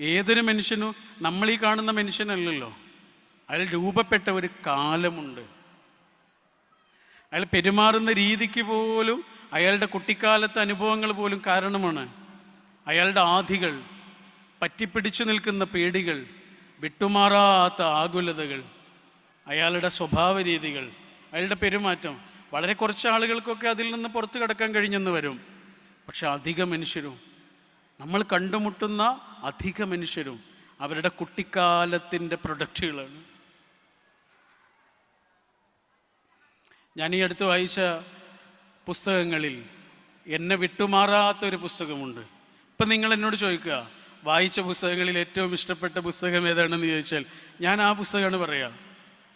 ഏതൊരു മനുഷ്യനും നമ്മൾ ഈ കാണുന്ന മനുഷ്യനല്ലല്ലോ. അയാൾ രൂപപ്പെട്ട ഒരു കാലമുണ്ട്. അയാൾ പെരുമാറുന്ന രീതിക്ക് പോലും അയാളുടെ കുട്ടിക്കാലത്തെ അനുഭവങ്ങൾ പോലും കാരണമാണ്. അയാളുടെ ആധികൾ പറ്റിപ്പിടിച്ചു നിൽക്കുന്ന പേടികൾ വിട്ടുമാറാത്ത ആകുലതകൾ അയാളുടെ സ്വഭാവ രീതികൾ അയാളുടെ പെരുമാറ്റം. വളരെ കുറച്ച് ആളുകൾക്കൊക്കെ അതിൽ നിന്ന് പുറത്തു കടക്കാൻ കഴിഞ്ഞെന്ന് വരും. പക്ഷെ അധിക മനുഷ്യരും നമ്മൾ കണ്ടുമുട്ടുന്ന അധിക മനുഷ്യരും അവരുടെ കുട്ടിക്കാലത്തിന്റെ പ്രൊഡക്റ്റുകളാണ്. ഞാൻ ഈ അടുത്ത് വായിച്ച പുസ്തകങ്ങളിൽ എന്നെ വിട്ടുമാറാത്ത ഒരു പുസ്തകമുണ്ട്. ഇപ്പം നിങ്ങൾ എന്നോട് ചോദിക്കുക വായിച്ച പുസ്തകങ്ങളിൽ ഏറ്റവും ഇഷ്ടപ്പെട്ട പുസ്തകം ഏതാണെന്ന് ചോദിച്ചാൽ ഞാൻ ആ പുസ്തകമാണ് പറയുക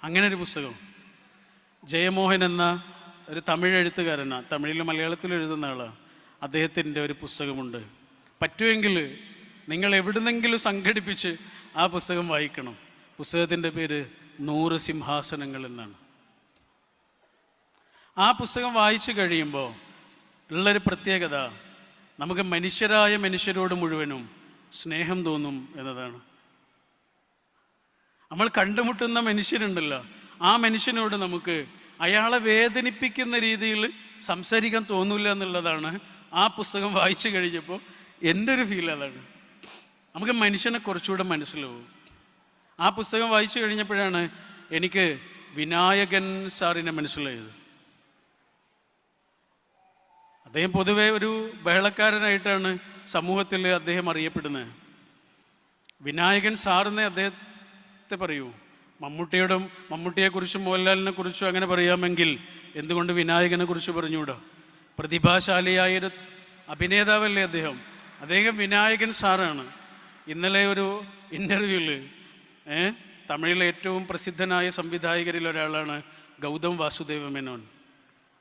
അങ്ങനെ ഒരു പുസ്തകം. ജയമോഹൻ എന്ന ഒരു തമിഴ് എഴുത്തുകാരനാണ് തമിഴിലും മലയാളത്തിലും എഴുതുന്ന ആളാണ് അദ്ദേഹത്തിന്റെ ഒരു പുസ്തകമുണ്ട്. പറ്റുമെങ്കിൽ നിങ്ങൾ എവിടുന്നെങ്കിലും സംഘടിപ്പിച്ച് ആ പുസ്തകം വായിക്കണം. പുസ്തകത്തിന്റെ പേര് നൂറ് സിംഹാസനങ്ങൾ എന്നാണ്. ആ പുസ്തകം വായിച്ചു കഴിയുമ്പോൾ ഉള്ളൊരു പ്രത്യേകത നമുക്ക് മനുഷ്യരായ മനുഷ്യരോട് മുഴുവനും സ്നേഹം തോന്നും എന്നതാണ്. നമ്മൾ കണ്ടുമുട്ടുന്ന മനുഷ്യരുണ്ടല്ലോ ആ മനുഷ്യനോട് നമുക്ക് അയാളെ വേദനിപ്പിക്കുന്ന രീതിയിൽ സംസാരിക്കാൻ തോന്നില്ല എന്നുള്ളതാണ് ആ പുസ്തകം വായിച്ചു കഴിഞ്ഞപ്പോൾ എന്റെ ഒരു ഫീൽ അതാണ്. നമുക്ക് മനുഷ്യനെ കുറച്ചുകൂടെ മനസ്സിലാവും. ആ പുസ്തകം വായിച്ചു കഴിഞ്ഞപ്പോഴാണ് എനിക്ക് വിനായകൻ സാറിനെ മനസ്സിലായത്. അദ്ദേഹം പൊതുവെ ഒരു ബഹളക്കാരനായിട്ടാണ് സമൂഹത്തിൽ അദ്ദേഹം അറിയപ്പെടുന്നത്. വിനായകൻ സാറിനെ അദ്ദേഹത്തെ പറയൂ. മമ്മൂട്ടിയോടും മമ്മൂട്ടിയെക്കുറിച്ചും മോഹൻലാലിനെ കുറിച്ചും അങ്ങനെ പറയാമെങ്കിൽ എന്തുകൊണ്ട് വിനായകനെ കുറിച്ച് പറഞ്ഞുകൂടാ? പ്രതിഭാശാലിയായൊരു അഭിനേതാവല്ലേ അദ്ദേഹം? അദ്ദേഹം വിനായകൻ സാറാണ്. ഇന്നലെ ഒരു ഇന്റർവ്യൂവിൽ തമിഴിലെ ഏറ്റവും പ്രസിദ്ധനായ സംവിധായകരിൽ ഒരാളാണ് ഗൗതം വാസുദേവ മേനോൻ.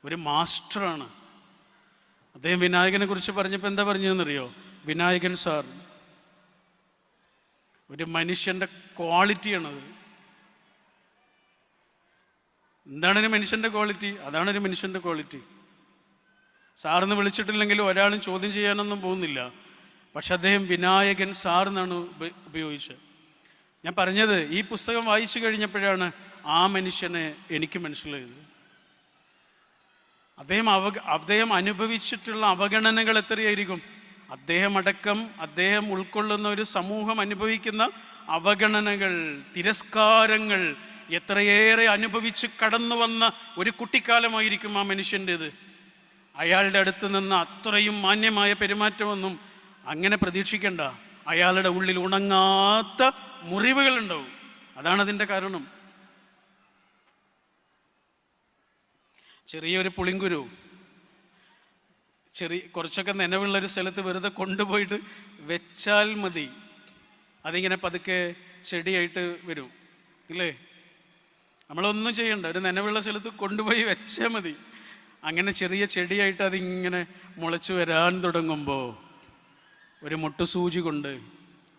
ഒരു മാസ്റ്ററാണ്. അദ്ദേഹം വിനായകനെ കുറിച്ച് പറഞ്ഞപ്പോൾ എന്താ പറഞ്ഞതെന്നറിയോ? വിനായകൻ സാർ. ഒരു മനുഷ്യന്റെ ക്വാളിറ്റിയാണത്. എന്താണ് ഒരു മനുഷ്യന്റെ ക്വാളിറ്റി? അതാണ് ഒരു മനുഷ്യന്റെ ക്വാളിറ്റി. സാറിന്ന് വിളിച്ചിട്ടില്ലെങ്കിൽ ഒരാളും ചോദ്യം ചെയ്യാനൊന്നും പോകുന്നില്ല. പക്ഷെ അദ്ദേഹം വിനായകൻ സാർ എന്നാണ് ഉപയോഗിച്ചത്. ഞാൻ പറഞ്ഞത് ഈ പുസ്തകം വായിച്ചു കഴിഞ്ഞപ്പോഴാണ് ആ മനുഷ്യനെ എനിക്ക് മനസ്സിലായത്. അദ്ദേഹം അവ അദ്ദേഹം അനുഭവിച്ചിട്ടുള്ള അവഗണനകൾ എത്രയായിരിക്കും? അദ്ദേഹം അടക്കം അദ്ദേഹം ഉൾക്കൊള്ളുന്ന ഒരു സമൂഹം അനുഭവിക്കുന്ന അവഗണനകൾ തിരസ്കാരങ്ങൾ എത്രയേറെ അനുഭവിച്ച് കടന്നു വന്ന ഒരു കുട്ടിക്കാലമായിരിക്കും ആ മനുഷ്യന്റേത്. അയാളുടെ അടുത്ത് നിന്ന് അത്രയും മാന്യമായ പെരുമാറ്റമൊന്നും അങ്ങനെ പ്രതീക്ഷിക്കേണ്ട. അയാളുടെ ഉള്ളിൽ ഉണങ്ങാത്ത മുറിവുകളുണ്ടാവും. അതാണ് അതിന്റെ കാരണം. ചെറിയൊരു പുളിങ്കുരു. ചെറിയ കുറച്ചൊക്കെ നനവുള്ളൊരു സ്ഥലത്ത് വെറുതെ കൊണ്ടുപോയിട്ട് വെച്ചാൽ മതി. അതിങ്ങനെ പതുക്കെ ചെടിയായിട്ട് വരും. ഇല്ലേ? നമ്മളൊന്നും ചെയ്യണ്ട. ഒരു നനവുള്ള സ്ഥലത്ത് കൊണ്ടുപോയി വെച്ചാൽ മതി. അങ്ങനെ ചെറിയ ചെടിയായിട്ട് അതിങ്ങനെ മുളച്ചു വരാൻ തുടങ്ങുമ്പോൾ ഒരു മുട്ടുസൂചി കൊണ്ട്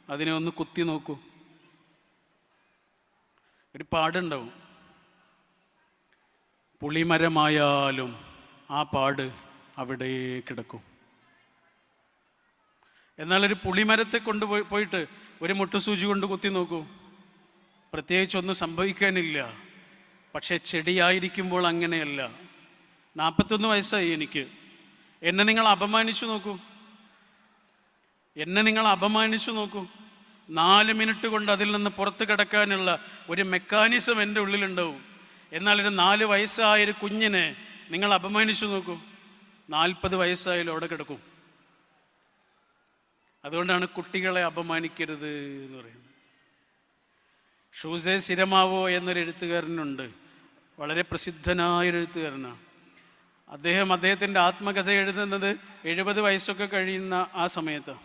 അതിനെ ഒന്ന് കുത്തി നോക്കൂ. ഒരു പാടുണ്ടാവും. പുളിമരമായാലും ആ പാട് അവിടെ കിടക്കും. എന്നാൽ ഒരു പുളിമരത്തെ കൊണ്ടുപോയി പോയിട്ട് ഒരു മുട്ടുസൂചി കൊണ്ട് കുത്തി നോക്കൂ. പ്രത്യേകിച്ചൊന്നും സംഭവിക്കാനില്ല. പക്ഷേ ചെടിയായിരിക്കുമ്പോൾ അങ്ങനെയല്ല. നാൽപ്പത്തൊന്ന് വയസ്സായി എനിക്ക്. എന്നെ നിങ്ങൾ അപമാനിച്ചു നോക്കൂ. എന്നെ നിങ്ങൾ അപമാനിച്ചു നോക്കൂ. നാല് മിനിറ്റ് കൊണ്ട് അതിൽ നിന്ന് പുറത്ത് കിടക്കാനുള്ള ഒരു മെക്കാനിസം എന്റെ ഉള്ളിലുണ്ടാവും. എന്നാൽ ഒരു നാല് വയസ്സായ ഒരു കുഞ്ഞിനെ നിങ്ങൾ അപമാനിച്ചു നോക്കൂ. നാൽപ്പത് വയസ്സായാലും അവിടെ കിടക്കും. അതുകൊണ്ടാണ് കുട്ടികളെ അപമാനിക്കരുത് എന്ന് പറയുന്നത്. ഷൂസേ സ്ഥിരമാവോ എന്നൊരു എഴുത്തുകാരനുണ്ട്. വളരെ പ്രസിദ്ധനായൊരു എഴുത്തുകാരനാണ്. അദ്ദേഹം അദ്ദേഹത്തിന്റെ ആത്മകഥ എഴുതുന്നത് എഴുപത് വയസ്സൊക്കെ കഴിയുന്ന ആ സമയത്ത്.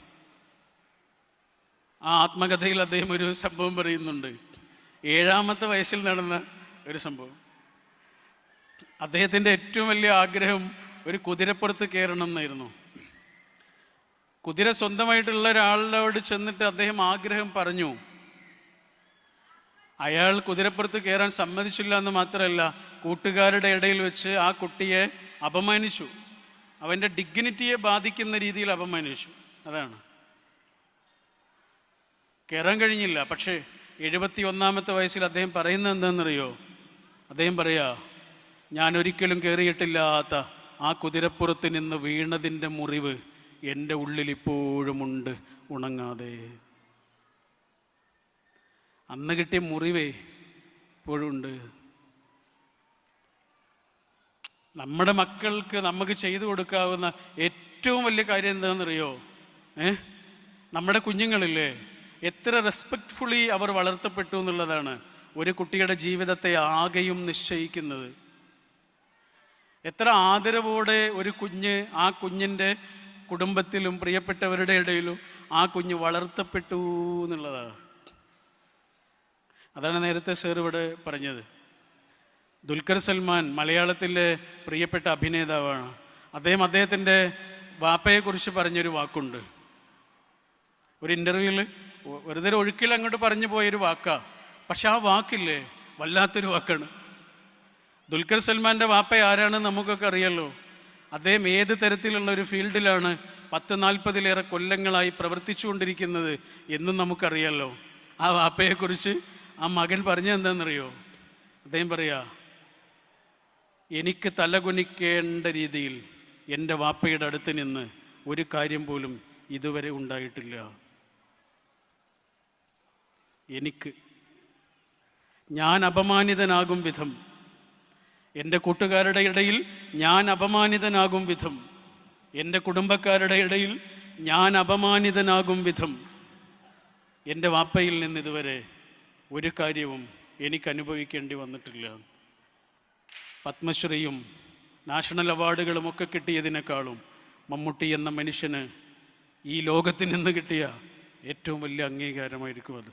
ആ ആത്മകഥയിൽ അദ്ദേഹം ഒരു സംഭവം പറയുന്നുണ്ട്. ഏഴാമത്തെ വയസ്സിൽ നടന്ന ഒരു സംഭവം. അദ്ദേഹത്തിന്റെ ഏറ്റവും വലിയ ആഗ്രഹം ഒരു കുതിരപ്പുറത്ത് കയറണം എന്നായിരുന്നു. കുതിര സ്വന്തമായിട്ടുള്ള ഒരാളോട് ചെന്നിട്ട് അദ്ദേഹം ആഗ്രഹം പറഞ്ഞു. അയാൾ കുതിരപ്പുറത്ത് കയറാൻ സമ്മതിച്ചില്ല എന്ന് മാത്രമല്ല കൂട്ടുകാരുടെ ഇടയിൽ വെച്ച് ആ കുട്ടിയെ അപമാനിച്ചു. അവന്റെ ഡിഗ്നിറ്റിയെ ബാധിക്കുന്ന രീതിയിൽ അപമാനിച്ചു. അതാണ്. കയറാൻ കഴിഞ്ഞില്ല. പക്ഷേ എഴുപത്തി ഒന്നാമത്തെ വയസ്സിൽ അദ്ദേഹം പറയുന്നത് എന്താണെന്നറിയോ? അദ്ദേഹം പറയാ ഞാൻ ഒരിക്കലും കയറിയിട്ടില്ലാത്ത ആ കുതിരപ്പുറത്ത് നിന്ന് വീണതിന്റെ മുറിവ് എന്റെ ഉള്ളിൽ ഇപ്പോഴുമുണ്ട് ഉണങ്ങാതെ. അന്ന് കിട്ടിയ മുറിവേ ഇപ്പോഴും ഉണ്ട്. നമ്മുടെ മക്കൾക്ക് നമുക്ക് ചെയ്തു കൊടുക്കാവുന്ന ഏറ്റവും വലിയ കാര്യം എന്താണെന്നറിയോ? ഏ? നമ്മുടെ കുഞ്ഞുങ്ങളില്ലേ എത്ര റെസ്പെക്റ്റ്ഫുള്ളി അവർ വളർത്തപ്പെട്ടു എന്നുള്ളതാണ് ഒരു കുട്ടിയുടെ ജീവിതത്തെ ആകെയും നിശ്ചയിക്കുന്നത്. എത്ര ആദരവോടെ ഒരു കുഞ്ഞ് ആ കുഞ്ഞിന്റെ കുടുംബത്തിലും പ്രിയപ്പെട്ടവരുടെ ഇടയിലും ആ കുഞ്ഞ് വളർത്തപ്പെട്ടു എന്നുള്ളതാണ്. അതാണ് നേരത്തെ സാർ ഇവിടെ പറഞ്ഞത്. ദുൽഖർ സൽമാൻ മലയാളത്തിലെ പ്രിയപ്പെട്ട അഭിനേതാവാണ്. അദ്ദേഹം അദ്ദേഹത്തിന്റെ വാപ്പയെക്കുറിച്ച് പറഞ്ഞൊരു വാക്കുണ്ട്. ഒരു ഇന്റർവ്യൂവിൽ വെറുതെ ഒഴുക്കിൽ അങ്ങോട്ട് പറഞ്ഞു പോയൊരു വാക്കാ. പക്ഷെ ആ വാക്കില്ലേ? വല്ലാത്തൊരു വാക്കാണ്. ദുൽഖർ സൽമാന്റെ വാപ്പ ആരാണെന്ന് നമുക്കൊക്കെ അറിയാലോ? അദ്ദേഹം ഏത് തരത്തിലുള്ള ഒരു ഫീൽഡിലാണ് പത്ത് നാൽപ്പതിലേറെ കൊല്ലങ്ങളായി പ്രവർത്തിച്ചുകൊണ്ടിരിക്കുന്നത് എന്നും നമുക്കറിയാലോ? ആ വാപ്പയെക്കുറിച്ച് ആ മകൻ പറഞ്ഞെന്താണെന്നറിയോ അദ്ദേഹം പറയാ എനിക്ക് തലകുനിക്കേണ്ട രീതിയിൽ എന്റെ വാപ്പയുടെ അടുത്ത് നിന്ന് ഒരു കാര്യം പോലും ഇതുവരെ ഉണ്ടായിട്ടില്ല. എനിക്ക് ഞാൻ അപമാനിതനാകും വിധം. എന്റെ കൂട്ടുകാരുടെ ഇടയിൽ ഞാൻ അപമാനിതനാകും വിധം. എന്റെ കുടുംബക്കാരുടെ ഇടയിൽ ഞാൻ അപമാനിതനാകും വിധം. എന്റെ വാപ്പയിൽ നിന്ന് ഇതുവരെ ഒരു കാര്യവും എനിക്ക് അനുഭവിക്കേണ്ടി വന്നിട്ടില്ല. പത്മശ്രീയും നാഷണൽ അവാർഡുകളും ഒക്കെ കിട്ടിയതിനേക്കാളും മമ്മൂട്ടി എന്ന മനുഷ്യന് ഈ ലോകത്തിൽ നിന്ന് കിട്ടിയ ഏറ്റവും വലിയ അംഗീകാരമായിരിക്കും അത്.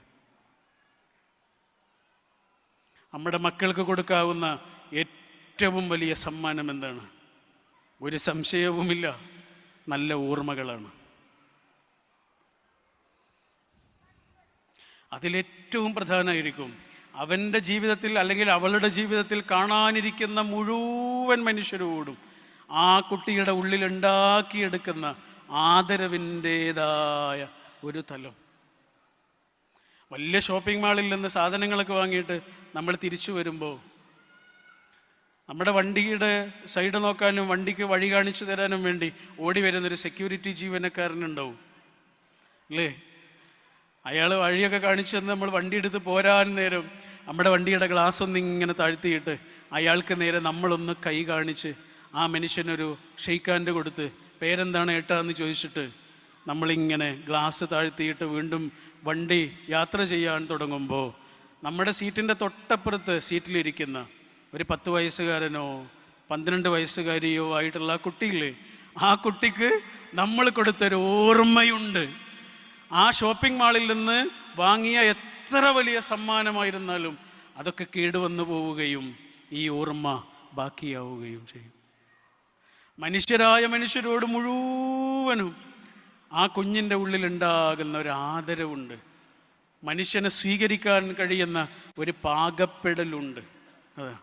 നമ്മുടെ മക്കൾക്ക് കൊടുക്കാവുന്ന ഏറ്റവും വലിയ സമ്മാനം എന്താണ്? ഒരു സംശയവുമില്ല നല്ല ഓർമ്മകളാണ്. അതിലേറ്റവും പ്രധാനമായിരിക്കും അവന്റെ ജീവിതത്തിൽ അല്ലെങ്കിൽ അവളുടെ ജീവിതത്തിൽ കാണാനിരിക്കുന്ന മുഴുവൻ മനുഷ്യരോടും ആ കുട്ടിയുടെ ഉള്ളിൽ ഉണ്ടാക്കിയെടുക്കുന്ന ആദരവിന്റേതായ ഒരു തലം. വലിയ ഷോപ്പിംഗ് മാളിൽ നിന്ന് സാധനങ്ങളൊക്കെ വാങ്ങിയിട്ട് നമ്മൾ തിരിച്ചു വരുമ്പോൾ നമ്മുടെ വണ്ടിയുടെ സൈഡ് നോക്കാനും വണ്ടിക്ക് വഴി കാണിച്ചു തരാനും വേണ്ടി ഓടി വരുന്നൊരു സെക്യൂരിറ്റി ജീവനക്കാരനുണ്ടാവും. അല്ലേ? അയാൾ വഴിയൊക്കെ കാണിച്ചു തന്ന് നമ്മൾ വണ്ടി എടുത്ത് പോരാൻ നേരം നമ്മുടെ വണ്ടിയുടെ ഗ്ലാസ് ഒന്ന് ഇങ്ങനെ താഴ്ത്തിയിട്ട് അയാൾക്ക് നേരെ നമ്മളൊന്ന് കൈ കാണിച്ച് ആ മനുഷ്യനൊരു ഷെയ്ക്കാന്റെ കൊടുത്ത് പേരെന്താണ് ഏട്ടാ? എന്ന് ചോദിച്ചിട്ട് നമ്മളിങ്ങനെ ഗ്ലാസ് താഴ്ത്തിയിട്ട് വീണ്ടും വണ്ടി യാത്ര ചെയ്യാൻ തുടങ്ങുമ്പോൾ നമ്മുടെ സീറ്റിന്റെ തൊട്ടപ്പുറത്ത് സീറ്റിലിരിക്കുന്ന ഒരു പത്ത് വയസ്സുകാരനോ പന്ത്രണ്ട് വയസ്സുകാരിയോ ആയിട്ടുള്ള ആ കുട്ടിയില്ലേ ആ കുട്ടിക്ക് നമ്മൾ കൊടുത്തൊരു ഓർമ്മയുണ്ട്. ആ ഷോപ്പിംഗ് മാളിൽ നിന്ന് വാങ്ങിയ എത്ര വലിയ സമ്മാനമായിരുന്നാലും അതൊക്കെ കേടുവന്നു പോവുകയും ഈ ഓർമ്മ ബാക്കിയാവുകയും ചെയ്യും. മനുഷ്യരായ മനുഷ്യരോട് മുഴുവനും ആ കുഞ്ഞിന്റെ ഉള്ളിലുണ്ടാകുന്ന ഒരു ആദരവുണ്ട്. മനുഷ്യനെ സ്വീകരിക്കാൻ കഴിയുന്ന ഒരു പാകപ്പെടലുണ്ട്. അതാ.